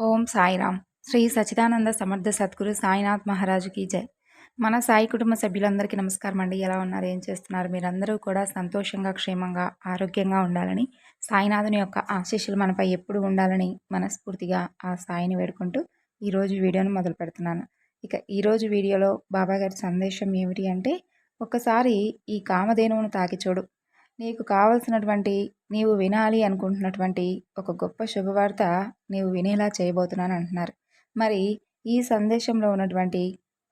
ఓం సాయిరామ్. శ్రీ సచిదానంద సమర్థ సద్గురు సాయినాథ్ మహారాజుకి జై. మన సాయి కుటుంబ సభ్యులందరికీ నమస్కారం అండి. ఎలా ఉన్నారు? ఏం చేస్తున్నారు? మీరందరూ కూడా సంతోషంగా క్షేమంగా ఆరోగ్యంగా ఉండాలని సాయినాథుని యొక్క ఆశీస్సులు మనపై ఎప్పుడు ఉండాలని మనస్ఫూర్తిగా ఆ సాయిని వేడుకుంటూ ఈరోజు వీడియోను మొదలు పెడుతున్నాను. ఇక ఈరోజు వీడియోలో బాబాగారి సందేశం ఏమిటి అంటే ఒక్కసారి ఈ కామధేనువును తాకి చూడు నీకు కావలసినటువంటి నీవు వినాలి అనుకుంటున్నటువంటి ఒక గొప్ప శుభవార్త నీవు వినేలా చేయబోతున్నాను అంటున్నారు. మరి ఈ సందేశంలో ఉన్నటువంటి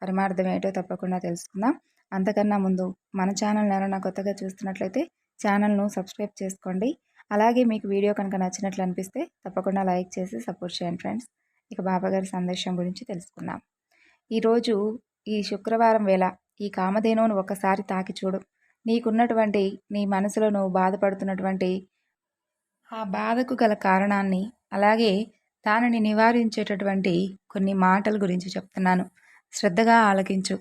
పరమార్థం ఏంటో తప్పకుండా తెలుసుకుందాం. అంతకన్నా ముందు మన ఛానల్ ఎవరైనా కొత్తగా చూస్తున్నట్లయితే ఛానల్ను సబ్స్క్రైబ్ చేసుకోండి. అలాగే మీకు వీడియో కనుక నచ్చినట్లు అనిపిస్తే తప్పకుండా లైక్ చేసి సపోర్ట్ చేయండి ఫ్రెండ్స్. ఇక బాబాగారి సందేశం గురించి తెలుసుకుందాం. ఈరోజు ఈ శుక్రవారం వేళ ఈ కామధేనువును ఒకసారి తాకి చూడు. నీకున్నటువంటి నీ మనసులో నువ్వు బాధపడుతున్నటువంటి ఆ బాధకు గల కారణాన్ని అలాగే దానిని నివారించేటటువంటి కొన్ని మాటల గురించి చెప్తున్నాను. శ్రద్ధగా ఆలకించు.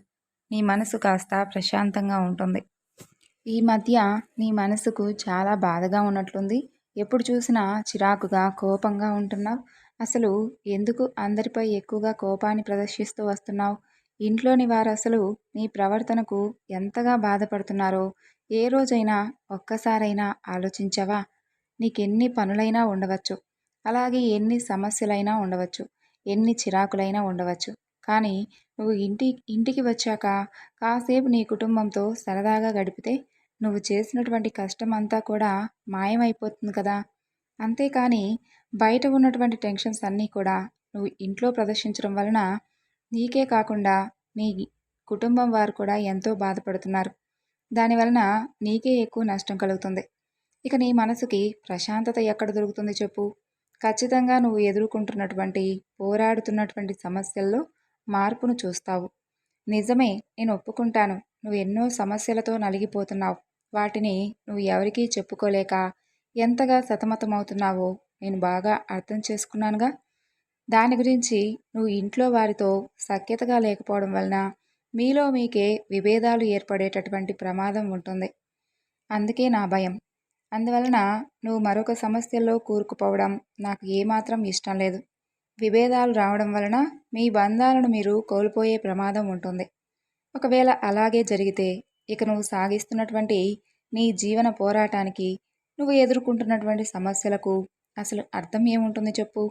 నీ మనసు కాస్త ప్రశాంతంగా ఉంటుంది. ఈ మధ్య నీ మనసుకు చాలా బాధగా ఉన్నట్లుంది. ఎప్పుడు చూసినా చిరాకుగా కోపంగా ఉంటున్నావు. అసలు ఎందుకు అందరిపై ఎక్కువగా కోపాన్ని ప్రదర్శిస్తూ వస్తున్నావు? ఇంట్లోని వారు అసలు నీ ప్రవర్తనకు ఎంతగా బాధపడుతున్నారో ఏ రోజైనా ఒక్కసారైనా ఆలోచించావా? నీకెన్ని పనులైనా ఉండవచ్చు. అలాగే ఎన్ని సమస్యలైనా ఉండవచ్చు. ఎన్ని చిరాకులైనా ఉండవచ్చు. కానీ నువ్వు ఇంటి ఇంటికి వచ్చాక కాసేపు నీ కుటుంబంతో సరదాగా గడిపితే నువ్వు చేసినటువంటి కష్టం అంతా కూడా మాయమైపోతుంది కదా. అంతేకాని బయట ఉన్నటువంటి టెన్షన్స్ అన్నీ కూడా నువ్వు ఇంట్లో ప్రదర్శించడం వలన నీకే కాకుండా నీ కుటుంబం వారు కూడా ఎంతో బాధపడుతున్నారు. దానివలన నీకే ఎక్కువ నష్టం కలుగుతుంది. ఇక నీ మనసుకి ప్రశాంతత ఎక్కడ దొరుకుతుంది చెప్పు. ఖచ్చితంగా నువ్వు ఎదుర్కొంటున్నటువంటి పోరాడుతున్నటువంటి సమస్యల్లో మార్పును చూస్తావు. నిజమే నేను ఒప్పుకుంటాను. నువ్వు ఎన్నో సమస్యలతో నలిగిపోతున్నావు. వాటిని నువ్వు ఎవరికీ చెప్పుకోలేక ఎంతగా సతమతమవుతున్నావో నేను బాగా అర్థం చేసుకున్నానుగా. దాని గురించి నువ్వు ఇంట్లో వారితో సఖ్యతగా లేకపోవడం వలన మీలో మీకే విభేదాలు ఏర్పడేటటువంటి ప్రమాదం ఉంటుంది. అందుకే నా భయం. అందువలన నువ్వు మరొక సమస్యల్లో కూరుకుపోవడం నాకు ఏమాత్రం ఇష్టం లేదు. విభేదాలు రావడం వలన మీ బంధాలను మీరు కోల్పోయే ప్రమాదం ఉంటుంది. ఒకవేళ అలాగే జరిగితే ఇక నువ్వు సాగిస్తున్నటువంటి నీ జీవన పోరాటానికి నువ్వు ఎదుర్కొంటున్నటువంటి సమస్యలకు అసలు అర్థం ఏముంటుంది చెప్పు?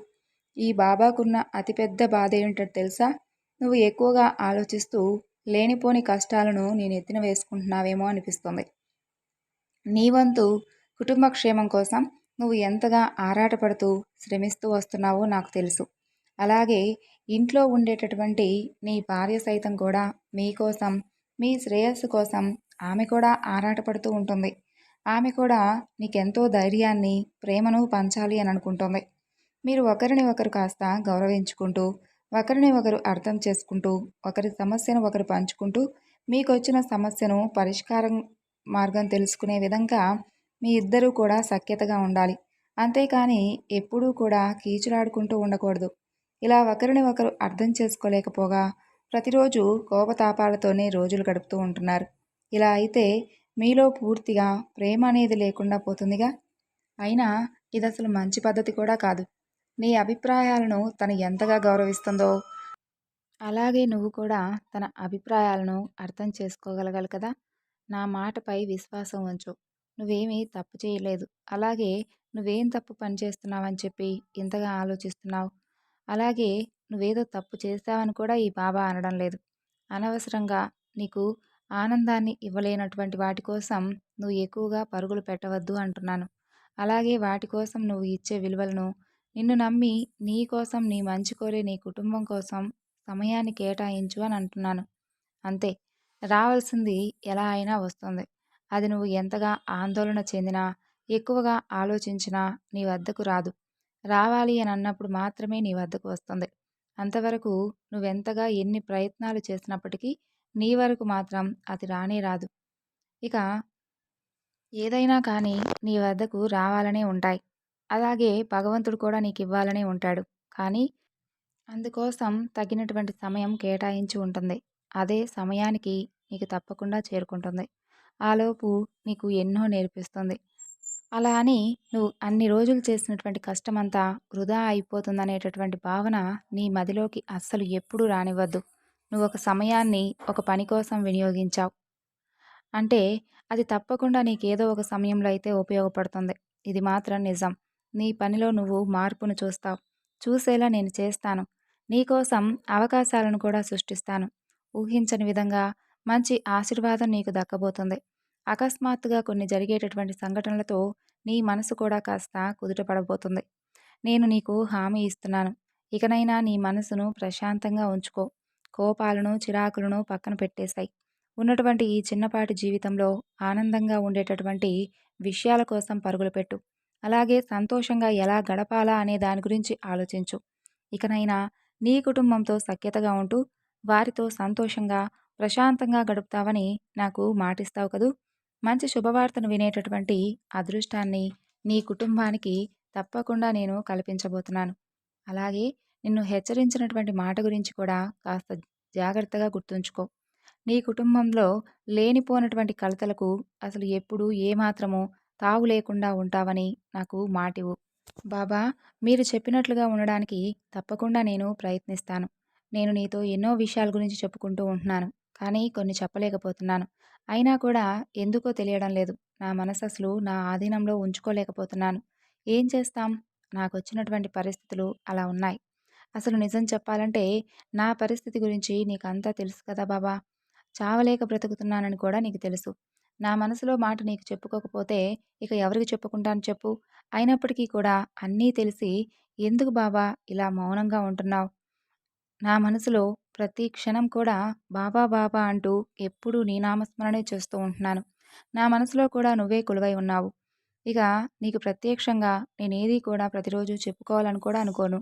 ఈ బాబాకున్న అతిపెద్ద బాధ ఏంటో తెలుసా? నువ్వు ఎక్కువగా ఆలోచిస్తూ లేనిపోని కష్టాలను నేను ఎత్తిన వేసుకుంటున్నావేమో అనిపిస్తుంది. నీ వంతు కుటుంబ క్షేమం కోసం నువ్వు ఎంతగా ఆరాటపడుతూ శ్రమిస్తూ వస్తున్నావో నాకు తెలుసు. అలాగే ఇంట్లో ఉండేటటువంటి నీ భార్య సైతం కూడా మీకోసం మీ శ్రేయస్సు కోసం ఆమె కూడా ఆరాటపడుతూ ఉంటుంది. ఆమె కూడా నీకెంతో ధైర్యాన్ని ప్రేమను పంచాలి అని అనుకుంటుంది. మీరు ఒకరిని ఒకరు కాస్త గౌరవించుకుంటూ ఒకరిని ఒకరు అర్థం చేసుకుంటూ ఒకరి సమస్యను ఒకరు పంచుకుంటూ మీకు వచ్చిన సమస్యను పరిష్కారం మార్గం తెలుసుకునే విధంగా మీ ఇద్దరూ కూడా సఖ్యతగా ఉండాలి. అంతేకాని ఎప్పుడూ కూడా కీచులాడుకుంటూ ఉండకూడదు. ఇలా ఒకరిని ఒకరు అర్థం చేసుకోలేకపోగా ప్రతిరోజు కోపతాపాలతోనే రోజులు గడుపుతూ ఉంటున్నారు. ఇలా అయితే మీలో పూర్తిగా ప్రేమ అనేది లేకుండా పోతుందిగా? అయినా ఇది అసలు మంచి పద్ధతి కూడా కాదు. నీ అభిప్రాయాలను తను ఎంతగా గౌరవిస్తుందో అలాగే నువ్వు కూడా తన అభిప్రాయాలను అర్థం చేసుకోగలగాలి కదా? నా మాటపై విశ్వాసం ఉంచు. నువ్వేమీ తప్పు చేయలేదు. అలాగే నువ్వేం తప్పు పని చేస్తున్నావని చెప్పి ఇంతగా ఆలోచిస్తున్నావు. అలాగే నువ్వేదో తప్పు చేస్తావని కూడా ఈ బాబా అనడం లేదు. అనవసరంగా నీకు ఆనందాన్ని ఇవ్వలేనటువంటి వాటి కోసం నువ్వు ఎక్కువగా పరుగులు పెట్టవద్దు అంటున్నాను. అలాగే వాటి కోసం నువ్వు ఇచ్చే విలువలను నిన్ను నమ్మి నీ కోసం నీ మంచి కోరే నీ కుటుంబం కోసం సమయాన్ని కేటాయించు అని అంటున్నాను. అంతే. రావాల్సింది ఎలా అయినా వస్తుంది. అది నువ్వు ఎంతగా ఆందోళన చెందినా ఎక్కువగా ఆలోచించినా నీ వద్దకు రాదు. రావాలి అని అన్నప్పుడు మాత్రమే నీ వద్దకు వస్తుంది. అంతవరకు నువ్వెంతగా ఎన్ని ప్రయత్నాలు చేసినప్పటికీ నీ వరకు మాత్రం అది రానే రాదు. ఇక ఏదైనా కానీ నీ వద్దకు రావాలనే ఉంటాయి. అలాగే భగవంతుడు కూడా నీకు ఇవ్వాలని ఉంటాడు. కానీ అందుకోసం తగినటువంటి సమయం కేటాయించి ఉంటుంది. అదే సమయానికి నీకు తప్పకుండా చేరుకుంటుంది. ఆలోపు నీకు ఎన్నో నేర్పిస్తుంది. అలా అని నువ్వు అన్ని రోజులు చేసినటువంటి కష్టమంతా వృధా అయిపోతుందనేటటువంటి భావన నీ మదిలోకి అస్సలు ఎప్పుడూ రానివ్వద్దు. నువ్వు ఒక సమయాన్ని ఒక పని కోసం వినియోగించావు. అంటే అది తప్పకుండా నీకేదో ఒక సమయంలో అయితే ఉపయోగపడుతుంది. ఇది మాత్రం నిజం. నీ పనిలో నువ్వు మార్పును చూస్తావు. చూసేలా నేను చేస్తాను. నీకోసం అవకాశాలను కూడా సృష్టిస్తాను. ఊహించని విధంగా మంచి ఆశీర్వాదం నీకు దక్కబోతుంది. అకస్మాత్తుగా కొన్ని జరిగేటటువంటి సంఘటనలతో నీ మనసు కూడా కాస్త కుదుటపడబోతుంది. నేను నీకు హామీ ఇస్తున్నాను. ఇకనైనా నీ మనసును ప్రశాంతంగా ఉంచుకో. కోపాలను చిరాకులను పక్కన పెట్టేశాయి. ఉన్నటువంటి ఈ చిన్నపాటి జీవితంలో ఆనందంగా ఉండేటటువంటి విషయాల కోసం పరుగులు పెట్టు. అలాగే సంతోషంగా ఎలా గడపాలా అనే దాని గురించి ఆలోచించు. ఇకనైనా నీ కుటుంబంతో సఖ్యతగా ఉంటూ వారితో సంతోషంగా ప్రశాంతంగా గడుపుతావని నాకు మాటిస్తావు కదూ. మంచి శుభవార్తను వినేటటువంటి అదృష్టాన్ని నీ కుటుంబానికి తప్పకుండా నేను కల్పించబోతున్నాను. అలాగే నిన్ను హెచ్చరించినటువంటి మాట గురించి కూడా కాస్త జాగ్రత్తగా గుర్తుంచుకో. నీ కుటుంబంలో లేనిపోనటువంటి కలతలకు అసలు ఎప్పుడు ఏమాత్రమో తావు లేకుండా ఉంటావని నాకు మాటివు. బాబా మీరు చెప్పినట్లుగా ఉండడానికి తప్పకుండా నేను ప్రయత్నిస్తాను. నేను నీతో ఎన్నో విషయాల గురించి చెప్పుకుంటూ ఉంటున్నాను కానీ కొన్ని చెప్పలేకపోతున్నాను. అయినా కూడా ఎందుకో తెలియడం లేదు. నా మనసు అసలు నా ఆధీనంలో ఉంచుకోలేకపోతున్నాను. ఏం చేస్తాం? నాకు వచ్చినటువంటి పరిస్థితులు అలా ఉన్నాయి. అసలు నిజం చెప్పాలంటే నా పరిస్థితి గురించి నీకు అంతా తెలుసు కదా బాబా. చావలేక బ్రతుకుతున్నానని కూడా నీకు తెలుసు. నా మనసులో మాట నీకు చెప్పుకోకపోతే ఇక ఎవరికి చెప్పుకుంటాను చెప్పు. అయినప్పటికీ కూడా అన్నీ తెలిసి ఎందుకు బాబా ఇలా మౌనంగా ఉంటున్నావు? నా మనసులో ప్రతి క్షణం కూడా బాబా బాబా అంటూ ఎప్పుడూ నీ నామస్మరణే చేస్తూ ఉంటున్నాను. నా మనసులో కూడా నువ్వే కొలువై ఉన్నావు. ఇక నీకు ప్రత్యక్షంగా నేనేది కూడా ప్రతిరోజు చెప్పుకోవాలని కూడా అనుకోను.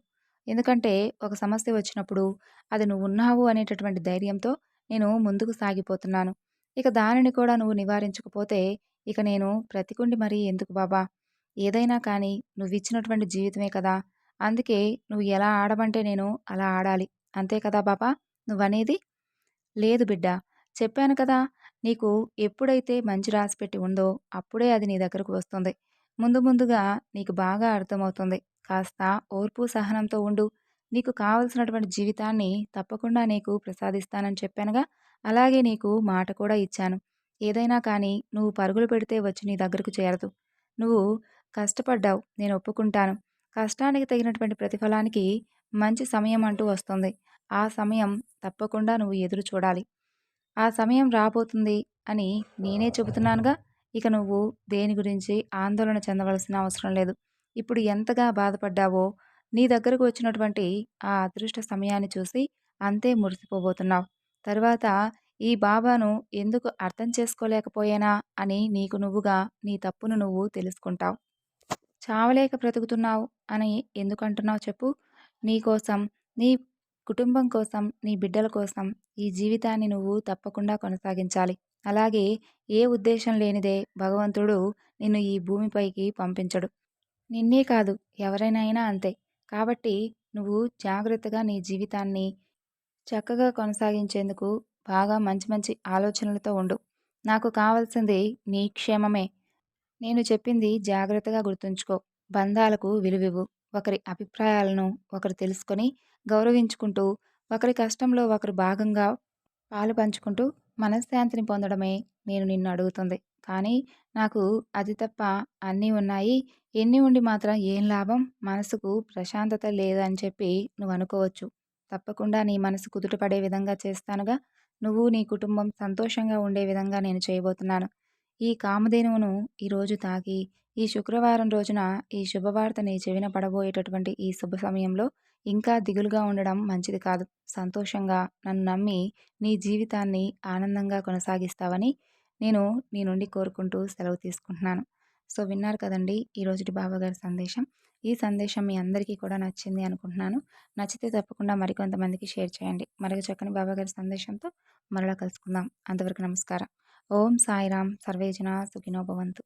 ఎందుకంటే ఒక సమస్య వచ్చినప్పుడు అది నువ్వు ఉన్నావు అనేటటువంటి ధైర్యంతో నేను ముందుకు సాగిపోతున్నాను. ఇక దానిని కూడా నువ్వు నివారించకపోతే ఇక నేను ప్రతికుండి మరీ ఎందుకు బాబా? ఏదైనా కానీ నువ్వు ఇచ్చినటువంటి జీవితమే కదా. అందుకే నువ్వు ఎలా ఆడమంటే నేను అలా ఆడాలి. అంతే కదా బాబా? నువ్వనేది? లేదు బిడ్డ చెప్పాను కదా నీకు ఎప్పుడైతే మంచి రాసిపెట్టి ఉందో అప్పుడే అది నీ దగ్గరకు వస్తుంది. ముందు ముందుగా నీకు బాగా అర్థమవుతుంది. కాస్త ఓర్పు సహనంతో ఉండు. నీకు కావలసినటువంటి జీవితాన్ని తప్పకుండా నీకు ప్రసాదిస్తానని చెప్పానుగా. అలాగే నీకు మాట కూడా ఇచ్చాను. ఏదైనా కానీ నువ్వు పరుగులు పెడితే వచ్చి నీ దగ్గరకు చేరదు. నువ్వు కష్టపడ్డావు నేను ఒప్పుకుంటాను. కష్టానికి తగినటువంటి ప్రతిఫలానికి మంచి సమయం అంటూ వస్తుంది. ఆ సమయం తప్పకుండా నువ్వు ఎదురు చూడాలి. ఆ సమయం రాబోతుంది అని నేనే చెబుతున్నానుగా. ఇక నువ్వు దేని గురించి ఆందోళన చెందవలసిన అవసరం లేదు. ఇప్పుడు ఎంతగా బాధపడ్డావో నీ దగ్గరకు వచ్చినటువంటి ఆ అదృష్ట సమయాన్ని చూసి అంతే మురిసిపోబోతున్నావు. తర్వాత ఈ బాబాను ఎందుకు అర్థం చేసుకోలేకపోయానా అని నీకు నువ్వుగా నీ తప్పును నువ్వు తెలుసుకుంటావు. చావలేక బ్రతుకుతున్నావు అని ఎందుకంటున్నావు చెప్పు. నీ కోసం నీ కుటుంబం కోసం నీ బిడ్డల కోసం ఈ జీవితాన్ని నువ్వు తప్పకుండా కొనసాగించాలి. అలాగే ఏ ఉద్దేశం లేనిదే భగవంతుడు నిన్ను ఈ భూమిపైకి పంపించడు. నిన్నే కాదు ఎవరైనా అంతే. కాబట్టి నువ్వు జాగ్రత్తగా నీ జీవితాన్ని చక్కగా కొనసాగించేందుకు బాగా మంచి మంచి ఆలోచనలతో ఉండు. నాకు కావాల్సింది నీ క్షేమమే. నేను చెప్పింది జాగ్రత్తగా గుర్తుంచుకో. బంధాలకు విలువివ్వు. ఒకరి అభిప్రాయాలను ఒకరు తెలుసుకొని గౌరవించుకుంటూ ఒకరి కష్టంలో ఒకరు భాగంగా పాలు పంచుకుంటూ మనశ్శాంతిని పొందడమే నేను నిన్ను అడుగుతుంది. కానీ నాకు అది తప్ప అన్నీ ఉన్నాయి. ఎన్ని ఉండి మాత్రం ఏం లాభం? మనసుకు ప్రశాంతత లేదని చెప్పి నువ్వు అనుకోవచ్చు. తప్పకుండా నీ మనసు కుదుటపడే విధంగా చేస్తానుగా. నువ్వు నీ కుటుంబం సంతోషంగా ఉండే విధంగా నేను చేయబోతున్నాను. ఈ కామధేనువును ఈరోజు తాకి ఈ శుక్రవారం రోజున ఈ శుభవార్త నీ చెవిన పడబోయేటటువంటి ఈ శుభ సమయంలో ఇంకా దిగులుగా ఉండడం మంచిది కాదు. సంతోషంగా నన్ను నమ్మి నీ జీవితాన్ని ఆనందంగా కొనసాగిస్తావని నేను నీ నుండి కోరుకుంటూ సెలవు తీసుకుంటున్నాను. సో విన్నారు కదండి ఈరోజుటి బాబాగారి సందేశం. ఈ సందేశం మీ అందరికీ కూడా నచ్చింది అనుకుంటున్నాను. నచ్చితే తప్పకుండా మరికొంతమందికి షేర్ చేయండి. మరొక చక్కని బాబాగారి సందేశంతో మరలా కలుసుకుందాం. అంతవరకు నమస్కారం. ఓం సాయిరామ్ సర్వేజన సుఖినోభవంతు